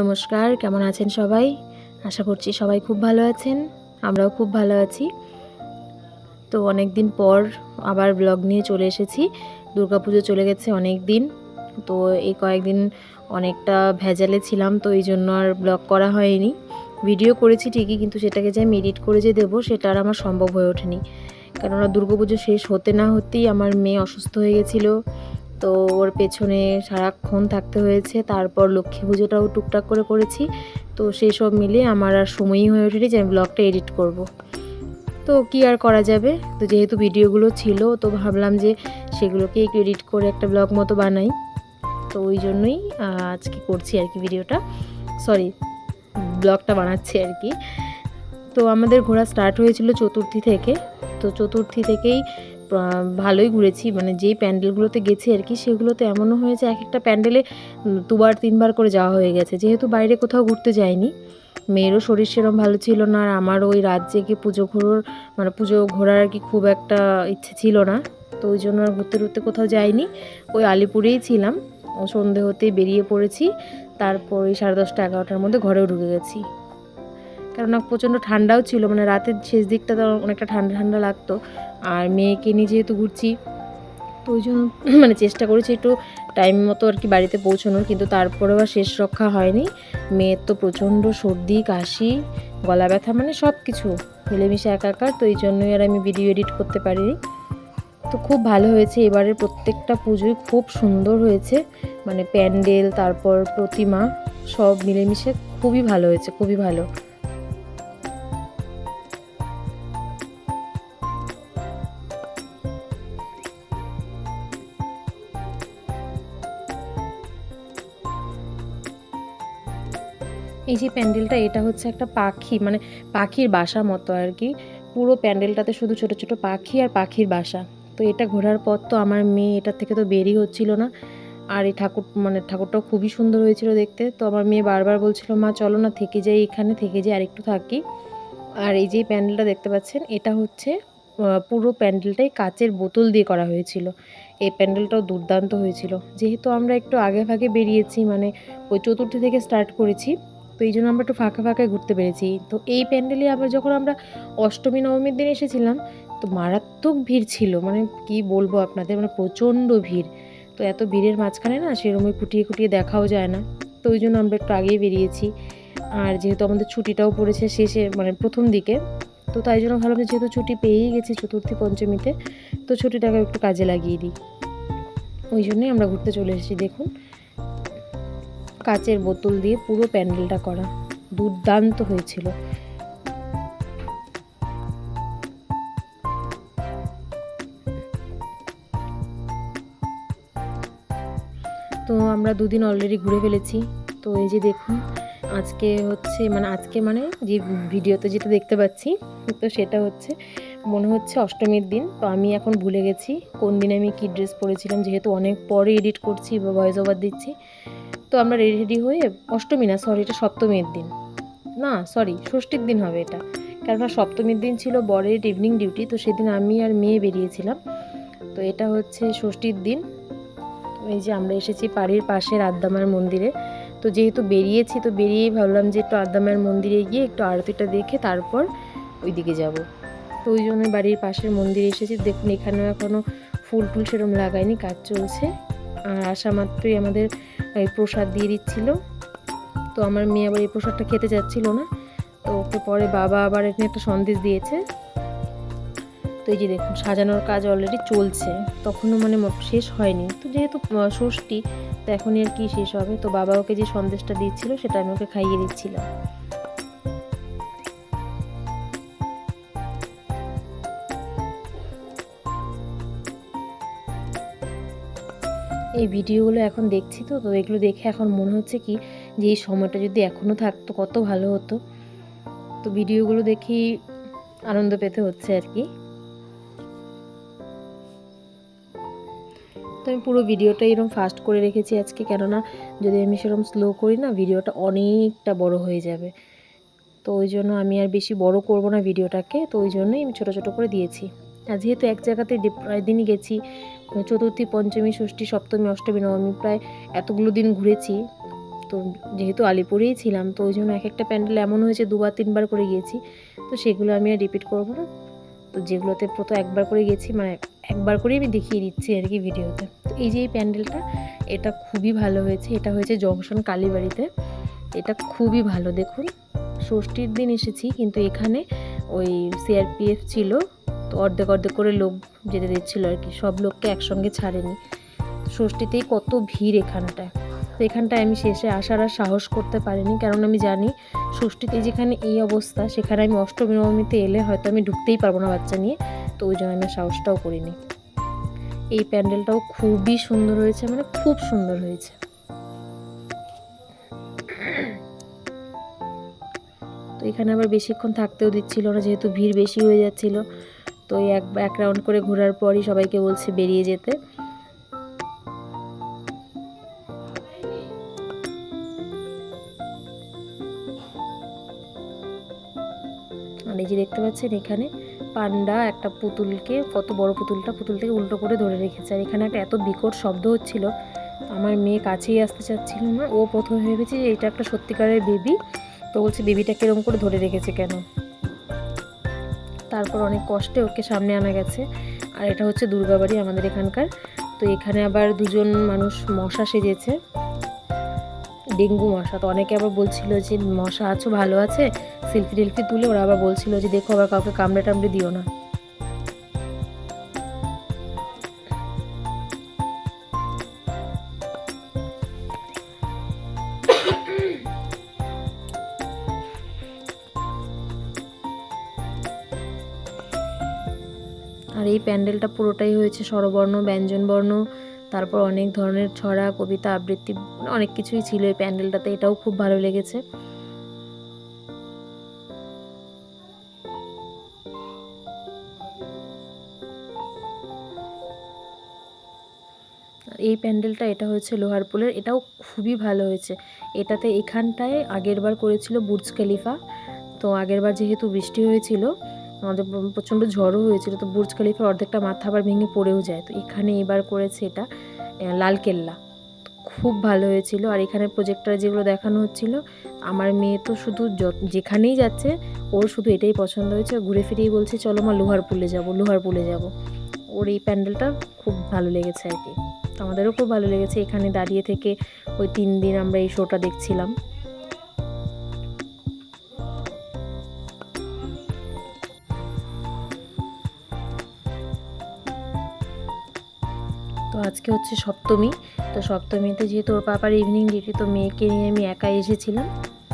নমস্কার, কেমন আছেন সবাই? আশা করছি সবাই খুব ভালো আছেন, আমরাও খুব ভালো আছি। তো অনেক দিন পর আবার ব্লগ নিয়ে চলে এসেছি, দুর্গাপুজো চলে গেছে অনেক দিন তো এই কয়েকদিন অনেকটা ভেজালে ছিলাম, তো এই জন্য আর ব্লগ করা হয়নি। ভিডিও করেছি ঠিকই, কিন্তু সেটাকে যে আমি এডিট করে যে দেবো, সেটা আর আমার সম্ভব হয়ে ওঠেনি। কেননা দুর্গাপুজো শেষ হতে না হতেই আমার মেয়ে অসুস্থ হয়ে গেছিল তো ওর পেছনে সারাক্ষণ থাকতে হয়েছে। তারপর লক্ষ্মী পুজোটাও টুকটাক করে করেছি। তো সেই সব মিলিয়ে আমার আর সময়ই হয়ে ওঠেনি যে আমি ব্লগটা এডিট করব। তো কি আর করা যাবে? তো যেহেতু ভিডিওগুলো ছিল, তো ভাবলাম যে সেগুলোকে একটু এডিট করে একটা ব্লগ মতো বানাই। তো ওই জন্যই আজকে করছি আর কি ভিডিওটা। সরি ব্লগটা বানাচ্ছি আর কি। তো আমাদের ঘোরা স্টার্ট হয়েছিল চতুর্থী থেকে। তো চতুর্থী থেকেই ভালোই ঘুরেছি। মানে যেই প্যান্ডেলগুলোতে গেছি আর কি, সেগুলোতে এমনও হয়েছে এক একটা প্যান্ডেলে দুবার, তিনবার করে যাওয়া হয়ে গেছে। যেহেতু বাইরে কোথাও ঘুরতে যাইনি, মেয়েরও শরীর সেরম ভালো ছিল না আর আমার ওই রাত জেগে পুজো ঘোরার মানে পুজো ঘোরার আর কি খুব একটা ইচ্ছে ছিল না। তো ওই জন্য আর ঘুরতে টুরতে কোথাও যাইনি। ওই আলিপুরেই ছিলাম। ও সন্ধে হতেই বেরিয়ে পড়েছি। তারপর ওই সাড়ে দশটা, এগারোটার মধ্যে ঘরেও ঢুকে গেছি। কেননা প্রচণ্ড ঠান্ডাও ছিল মানে রাতের শেষ দিকটা তো অনেকটা ঠান্ডা ঠান্ডা লাগতো। আর মেয়েকে নিয়ে যেহেতু ঘুরছি, তো ওই জন্য মানে চেষ্টা করেছি একটু টাইম মতো আর কি বাড়িতে পৌঁছানোর, কিন্তু তারপরেও আর শেষ রক্ষা হয়নি। মেয়ের তো প্রচণ্ড সর্দি, কাশি, গলা ব্যথা মানে সব কিছু মিলেমিশে একাকার, তো এই জন্যই আর আমি ভিডিও এডিট করতে পারিনি। তো খুব ভালো হয়েছে, এবারের প্রত্যেকটা পুজোই খুব সুন্দর হয়েছে। মানে প্যান্ডেল, তারপর প্রতিমা, সব মিলেমিশে খুবই ভালো হয়েছে, খুবই ভালো। এই যে প্যান্ডেলটা, এটা হচ্ছে একটা পাখি মানে পাখির বাসা মতো আর কি। পুরো প্যান্ডেলটাতে শুধু ছোট ছোট পাখি আর পাখির বাসা। তো এটা ঘোরার পর তো আমার মেয়ে এটার থেকে তো বেরই হচ্ছিল না। আর এই ঠাকুর মানে ঠাকুরটাও খুবই সুন্দর হয়েছিল দেখতে। তো আমার মেয়ে বারবার বলছিল, মা, চলো না, থেকে যাই এখানে, থেকে যাই আর একটু থাকি। আর এই যে প্যান্ডেলটা দেখতে পাচ্ছেন, এটা হচ্ছে পুরো প্যান্ডেলটাই কাচের বোতল দিয়ে করা হয়েছিল। এই প্যান্ডেলটাও দুর্দান্ত হয়েছিল। যেহেতু আমরা একটু আগে ভাগে বেরিয়েছি মানে ওই চতুর্থী থেকে স্টার্ট করেছি তো এই জন্য আমরা একটু ফাঁকা ফাঁকায় ঘুরতে পেরেছি। তো এই প্যান্ডেলে আবার যখন আমরা অষ্টমী, নবমীর দিন এসেছিলাম, তো মারাত্মক ভিড় ছিল। মানে কি বলব আপনাদের মানে প্রচণ্ড ভিড়। তো এত ভিড়ের মাঝখানে না সেরকমই খুঁটিয়ে খুঁটিয়ে দেখাও যায় না। তো ওই জন্য আমরা একটু আগেই বেরিয়েছি। আর যেহেতু আমাদের ছুটিটাও পড়েছে শেষে মানে প্রথম দিকে, তো তাই জন্য ভাবলাম যেহেতু ছুটি পেয়েই গেছি চতুর্থী, পঞ্চমীতে, তো ছুটিটাকে একটু কাজে লাগিয়ে দিই। ওই জন্যই আমরা ঘুরতে চলে এসেছি, দেখুন। কাচের বোতল দিয়ে পুরো প্যান্ডেলটা করা। দুর্দান্ত হয়েছিল। তো আমরা দুদিন অলরেডি ঘুরে ফেলেছি। তো এই যে দেখুন, আজকে হচ্ছে মানে আজকে মানে যে ভিডিওতে যেটা দেখতে পাচ্ছি, তো সেটা হচ্ছে মনে হচ্ছে অষ্টমীর দিন। তো আমি এখন ভুলে গেছি কোন দিনে আমি কী ড্রেস পরেছিলাম, যেহেতু অনেক পরে এডিট করছি বা ভয়েস ওভার দিচ্ছি। তো আমরা রেডি রেডি হয়ে অষ্টমী না সরি এটা সপ্তমীর দিন। না সরি ষষ্ঠীর দিন হবে এটা। কেননা সপ্তমীর দিন ছিল বরের ইভিনিং ডিউটি তো সেদিন আমি আর মেয়ে বেরিয়েছিলাম। তো এটা হচ্ছে ষষ্ঠীর দিন। এই যে আমরা এসেছি বাড়ির পাশের আদ্দামার মন্দিরে। তো যেহেতু বেরিয়েছি, তো বেরিয়েই ভাবলাম যে একটু আদ্দামার মন্দিরে গিয়ে একটু আরতিটা দেখে তারপর ওইদিকে যাব। তো ওই জন্য বাড়ির পাশের মন্দিরে এসেছি। দেখুন, এখানেও এখনও ফুল টুল সেরম লাগায়নি কাজ চলছে। আসা মাত্রই আমাদের এই প্রসাদ দিয়ে দিচ্ছিল। তো আমার মেয়ে আবার এই প্রসাদটা খেতে যাচ্ছিল না। তো ওকে পরে বাবা আবার এখানে একটা সন্দেশ দিয়েছে। তো এই যে দেখুন, সাজানোর কাজ অলরেডি চলছে। তখনও মানে শেষ হয়নি। তো যেহেতু ষষ্ঠী, তো এখনই আর কি শেষ হবে। তো বাবা ওকে যে সন্দেশটা দিচ্ছিল, সেটা আমি ওকে খাইয়ে দিচ্ছিলাম। এই ভিডিওগুলো এখন দেখছি তো তো এগুলো দেখে এখন মনে হচ্ছে কি যে এই সময়টা যদি এখনও থাকতো কত ভালো হতো। তো ভিডিওগুলো দেখি আনন্দ পেতে হচ্ছে আর কি। তো আমি পুরো ভিডিওটা এরকম ফাস্ট করে রেখেছি আজকে, কেননা যদি আমি সেরকম স্লো করি না, ভিডিওটা অনেকটা বড় হয়ে যাবে। তো ওই জন্য আমি আর বেশি বড় করব না ভিডিওটাকে, তো ওই জন্যই আমি ছোটো ছোটো করে দিয়েছি। আর যেহেতু এক জায়গাতে প্রায় দিনই গেছি চতুর্থী, পঞ্চমী, ষষ্ঠী, সপ্তমী, অষ্টমী, নবমী প্রায় এতগুলো দিন ঘুরেছি। তো যেহেতু আলিপুরেই ছিলাম, তো ওই জন্য এক একটা প্যান্ডেল এমন হয়েছে দুবার, তিনবার করে গিয়েছি। তো সেগুলো আমি আর রিপিট করব না। তো যেগুলোতে প্রথম একবার করে গেছি মানে একবার করেই আমি দেখিয়ে দিচ্ছি আর কি ভিডিওতে। তো এই যে এই প্যান্ডেলটা, এটা খুবই ভালো হয়েছে। এটা হয়েছে জংশন কালীবাড়িতে। এটা খুবই ভালো, দেখুন। ষষ্ঠীর দিন এসেছি, কিন্তু এখানে ওই সিআরপিএফ ছিল। তো অর্ধেক অর্ধেক করে লোক যেতে দিচ্ছিল আর কি। সব লোককে একসঙ্গে ছাড়েনি। ষষ্ঠীতেই কত ভিড় এখানটায়। তো এখানটায় আমি শেষে আসার আর সাহস করতে পারিনি, কারণ আমি জানি ষষ্ঠীতে যেখানে এই অবস্থা, সেখানে আমি অষ্টমী নবমীতে এলে হয়তো আমি ঢুকতেই পারব না বাচ্চা নিয়ে। তো ওই জন্য আমি সাহসটাও করিনি। এই প্যান্ডেলটাও খুবই সুন্দর হয়েছে মানে খুব সুন্দর হয়েছে। তো এখানে আবার বেশিক্ষণ থাকতেও দিচ্ছিল না, যেহেতু ভিড় বেশি হয়ে যাচ্ছিল। তো এক এক রাউন্ড করে ঘোরার পরই সবাইকে বলছে বেরিয়ে যেতে। আর এই যে দেখতে পাচ্ছেন এখানে পান্ডা একটা পুতুলকে, কত বড় পুতুলটা পুতুলটাকে উল্টো করে ধরে রেখেছে। আর এখানে একটা এত বিকট শব্দ হচ্ছিল, আমার মেয়ে কাছেই আসতে চাচ্ছিল না। ও প্রথমে ভেবেছে যে এটা একটা সত্যিকারের বেবি তো বলছে বেবিটাকে এরকম করে ধরে রেখেছে কেন? তারপর অনেক কষ্টে ওকে সামনে আনা গেছে। আর এটা হচ্ছে দুর্গাবাড়ি আমাদের এখানকার। তো এখানে আবার দুজন মানুষ মশা সেজেছে। ডেঙ্গু মশা। তো অনেকে আবার বলছিল যে, মশা আছো, ভালো আছে? সেলফি টেলফি তুলে ওরা আবার বলছিল যে, দেখো আবার কাউকে কামড়ে টামড়ে দিও না। আর এই প্যান্ডেলটা পুরোটাই হয়েছে স্বরবর্ণ, ব্যঞ্জনবর্ণ, তারপর অনেক ধরনের ছড়া, কবিতা, আবৃত্তি মানে অনেক কিছুই ছিল এই প্যান্ডেলটাতে, এটাও খুব ভালো লেগেছে। এই প্যান্ডেলটা, এটা হয়েছে লোহার পুলের, এটাও খুবই ভালো হয়েছে। এটাতে এখানটায় আগেরবার করেছিল বুর্জ খালিফা, তো আগেরবার যেহেতু বৃষ্টি হয়েছিল আমাদের প্রচণ্ড ঝড়ও হয়েছিল, তো বুর্জ খলিফার অর্ধেকটা মাথা আবার ভেঙে পড়েও যায়। তো এখানে এবার করেছে এটা লালকেল্লা খুব ভালো হয়েছিল, আর এখানে প্রজেক্টর যেগুলো দেখানো হচ্ছিল, আমার মেয়ে তো শুধু যেখানেই যাচ্ছে, ওর শুধু এটাই পছন্দ হয়েছে ঘুরে ফিরেই বলছে, চলো মা লোহার পুলে যাব লোহার পুলে যাব। ওর এই প্যান্ডেলটা খুব ভালো লেগেছে আর কি। আমাদেরও খুব ভালো লেগেছে, এখানে দাঁড়িয়ে থেকে ওই তিন দিন আমরা এই শোটা দেখছিলাম। আজকে হচ্ছে সপ্তমী। তো সপ্তমীতে যেহেতু ওর পাপার ইভিনিং ডিউটি তো মেয়েকে নিয়ে আমি একাই এসেছিলাম।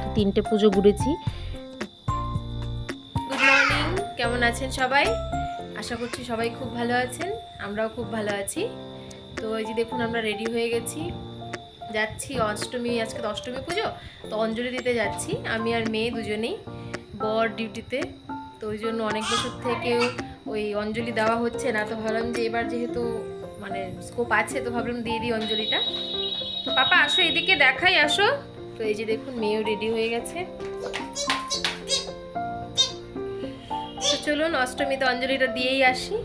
তো তিনটে পুজো ঘুরেছি। গুড মর্নিং কেমন আছেন সবাই? আশা করছি সবাই খুব ভালো আছেন, আমরাও খুব ভালো আছি। তো এই যে দেখুন, আমরা রেডি হয়ে গেছি। যাচ্ছি অষ্টমী, আজকে তো অষ্টমী পুজো, তো অঞ্জলি দিতে যাচ্ছি। আমি আর মেয়ে দুজনেই, বর ডিউটিতে তো ওই জন্য অনেক বছর থেকেও ওই অঞ্জলি দেওয়া হচ্ছে না। তো ভাবলাম যে এবার যেহেতু মানে স্কোপ আছে তো ভাবলাম দিয়ে দিই অঞ্জলিটা। তো পাপা, আসো, এদিকে দেখাই, আসো। তো এই যে দেখুন, মেয়েও রেডি হয়ে গেছে। চলুন, অষ্টমীতে অঞ্জলিটা দিয়েই আসি।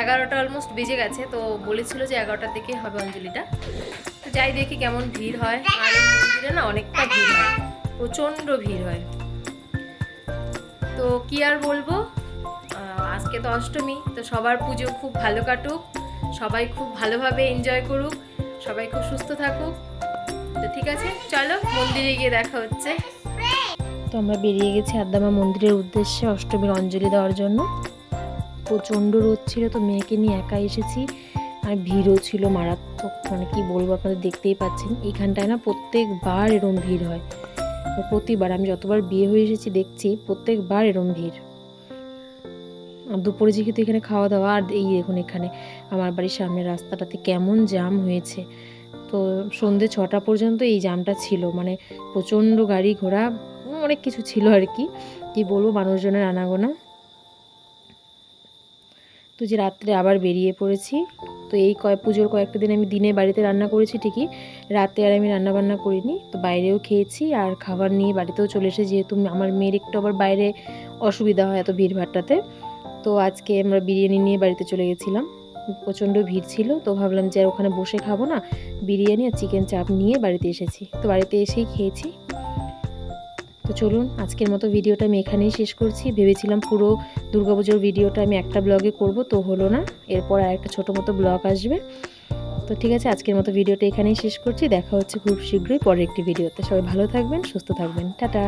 এগারোটা অলমোস্ট বেজে গেছে, তো বলেছিল যে এগারোটার দিকে হবে অঞ্জলিটা। তো যাই দেখি কেমন ভিড় হয়। আর মন্দিরে না অনেকটা ভিড় হয়, প্রচণ্ড ভিড় হয়। তো কি আর বলব? আজকে তো অষ্টমী, তো সবার পুজো খুব ভালো কাটুক। সবাই খুব ভালোভাবে এনজয় করুক, সবাই খুব সুস্থ থাকুক। তো ঠিক আছে, চলো মন্দিরে গিয়ে দেখা হচ্ছে। তো আমরা বেরিয়ে গেছি আদ্দামা মন্দিরের উদ্দেশ্যে অষ্টমীর অঞ্জলি দেওয়ার জন্য। প্রচণ্ড রোদ ছিল, তো মেয়েকে নিয়ে একা এসেছি। আর ভিড়ও ছিল মারাত্মক মানে কি বলব আপনাদের দেখতেই পাচ্ছেন। এখানটায় না প্রত্যেকবার এরম ভিড় হয়। প্রতিবার, আমি যতবার বিয়ে হয়ে এসেছি দেখছি, প্রত্যেকবার এরম ভিড়। দুপুরে যেহেতু এখানে খাওয়া দাওয়া আর এই দেখুন এখানে আমার বাড়ির সামনের রাস্তাটাতে কেমন জাম হয়েছে। তো সন্ধে ছটা পর্যন্ত এই জামটা ছিল মানে প্রচণ্ড গাড়ি ঘোড়া, অনেক কিছু ছিল আর কি। কি বলব, মানুষজনের আনাগোনা। তো যে রাত্রে আবার বেরিয়ে পড়েছি, তো এই কয় পুজোর কয়েকটা দিন আমি দিনে বাড়িতে রান্না করেছি ঠিকই, রাতে আর আমি রান্না বান্না করিনি, তো বাইরেও খেয়েছি আর খাবার নিয়ে বাড়িতেও চলে এসে যেহেতু আমার মেয়ের একটু আবার বাইরে অসুবিধা হয় এত ভিড়ভাট্টাতে। তো আজকে আমরা বিরিয়ানি নিয়ে বাড়িতে চলে গেছিলাম। প্রচণ্ড ভিড় ছিল, তো ভাবলাম যে আর ওখানে বসে খাব না। বিরিয়ানি আর চিকেন চাপ নিয়ে বাড়িতে এসেছি। তো বাড়িতে এসেই খেয়েছি। তো চলুন, আজকের মতো ভিডিওটা আমি এখানেই শেষ করছি। ভেবেছিলাম পুরো দুর্গাপুজোর ভিডিওটা আমি একটা ব্লগে করব, তো হলো না। এরপর আর একটা ছোটো মতো ব্লগ আসবে। তো ঠিক আছে, আজকের মতো ভিডিওটা এখানেই শেষ করছি। দেখা হচ্ছে খুব শীঘ্রই পরের একটি ভিডিওতে। সবাই ভালো থাকবেন, সুস্থ থাকবেন। টাটা!